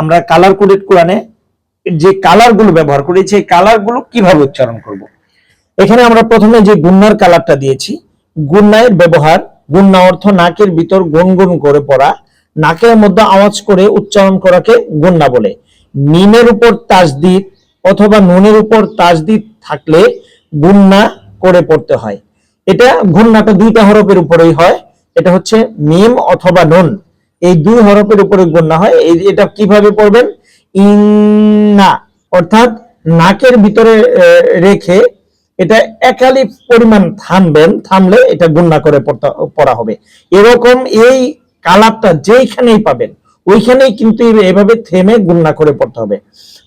আমরা colour coded কোরআনে যে কালারগুলো ব্যবহার করি সেই কালারগুলো কীভাবে উচ্চারণ করব? এখানে আমরা প্রথমে যে গুন্নার কালারটা দিয়েছি, গুন্নায়ের ব্যবহার, গুন্না অর্থ নাকের ভিতর গুনগুন করে পড়া, নাকের মধ্যে আওয়াজ করে উচ্চারণ করাকে গুন্না বলে। মিমের উপর তাজদিদ অথবা নুনের উপর তাজদিদ থাকলে গুন্না করে পড়তে হয়। এটা গুন্নাটা দুইটা হরফের উপরেই হয়, এটা হচ্ছে মিম অথবা নুন। এই দুই হরফের উপরে গুন্না হয়। এই এটা কীভাবে পড়বেন? ইন্না অর্থাৎ নাকের ভিতরে রেখে এটা একালি পরিমাণ থামবেন, থামলে এটা গুন্না করে পড়া হবে। এরকম এই কালারটা যেইখানেই পাবেন, ওইখানেই কিন্তু এভাবে থেমে গুন্না করে পড়তে হবে।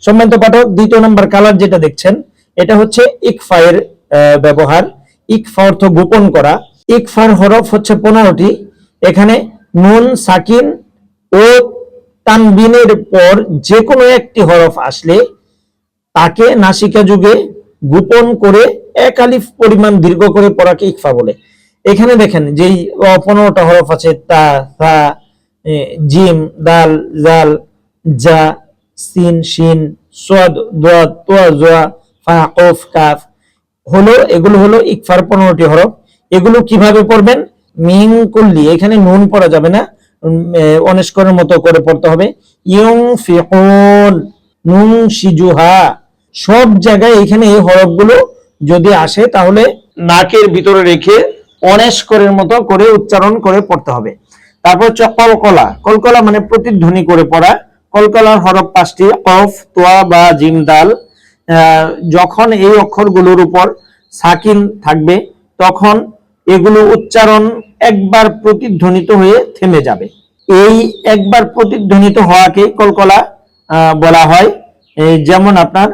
সম্মানিত পাঠক, দ্বিতীয় নম্বর কালার যেটা দেখছেন, এটা হচ্ছে ইকফায়ের ব্যবহার। ইকফা অর্থ গোপন করা। ইকফার হরফ হচ্ছে পনেরোটি। এখানে নুন সাকিন ও তানবিনের পর যে কোনো একটি হরফ আসলে তাকে নাসিকা যুগে গোপন করে এক আলিফ পরিমাণ দীর্ঘ করে পড়াকে ইকফা বলে। এখানে দেখেন যেই পনেরোটা হরফ আছে তা এ, জিম দাল জাল জা সিন শিন সোয়াদ দোয়া তোয়া জোয়া ফা কফ কাফ হলো এগুলো হলো ইকফার পনেরোটি হরফ। এগুলো কীভাবে পড়বেন? মিং কুল্লি, এখানে নুন পড়া যাবে না। অনেস্করের মতো করে পড়তে হবে। ইয়ং ফিকুন নুন সিজুহা সব জায়গায় এখানে এই হরফগুলো যদি আসে, তাহলে নাকের ভিতরে রেখে অনেস্করের মতো করে উচ্চারণ করে পড়তে হবে। তারপর হচ্ছে কলকলা। কলকলা মানে প্রতিধ্বনি করে পড়া। কলকলার হরফ পাঁচটি, কফ, তোয়া, বা, জিম, দাল। যখন এই অক্ষরগুলোর উপর সাকিন থাকবে, তখন এগুলো উচ্চারণ একবার প্রতিধ্বনিত হয়ে থেমে যাবে। এই একবার প্রতিধ্বনিত হওয়াকে কলকলা বলা হয়। যেমন আপনার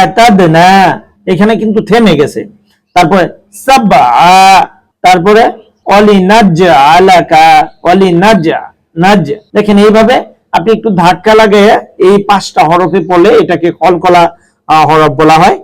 আতাদনা এখানে কিন্তু থেমে গেছে। তারপরে তারপরে অলি আলাকা অলি দেখেন এইভাবে আপনি একটু ধাক্কা লাগে এই পাঁচটা হরফে পড়লে এটাকে কলকলা হরফ বলা হয়।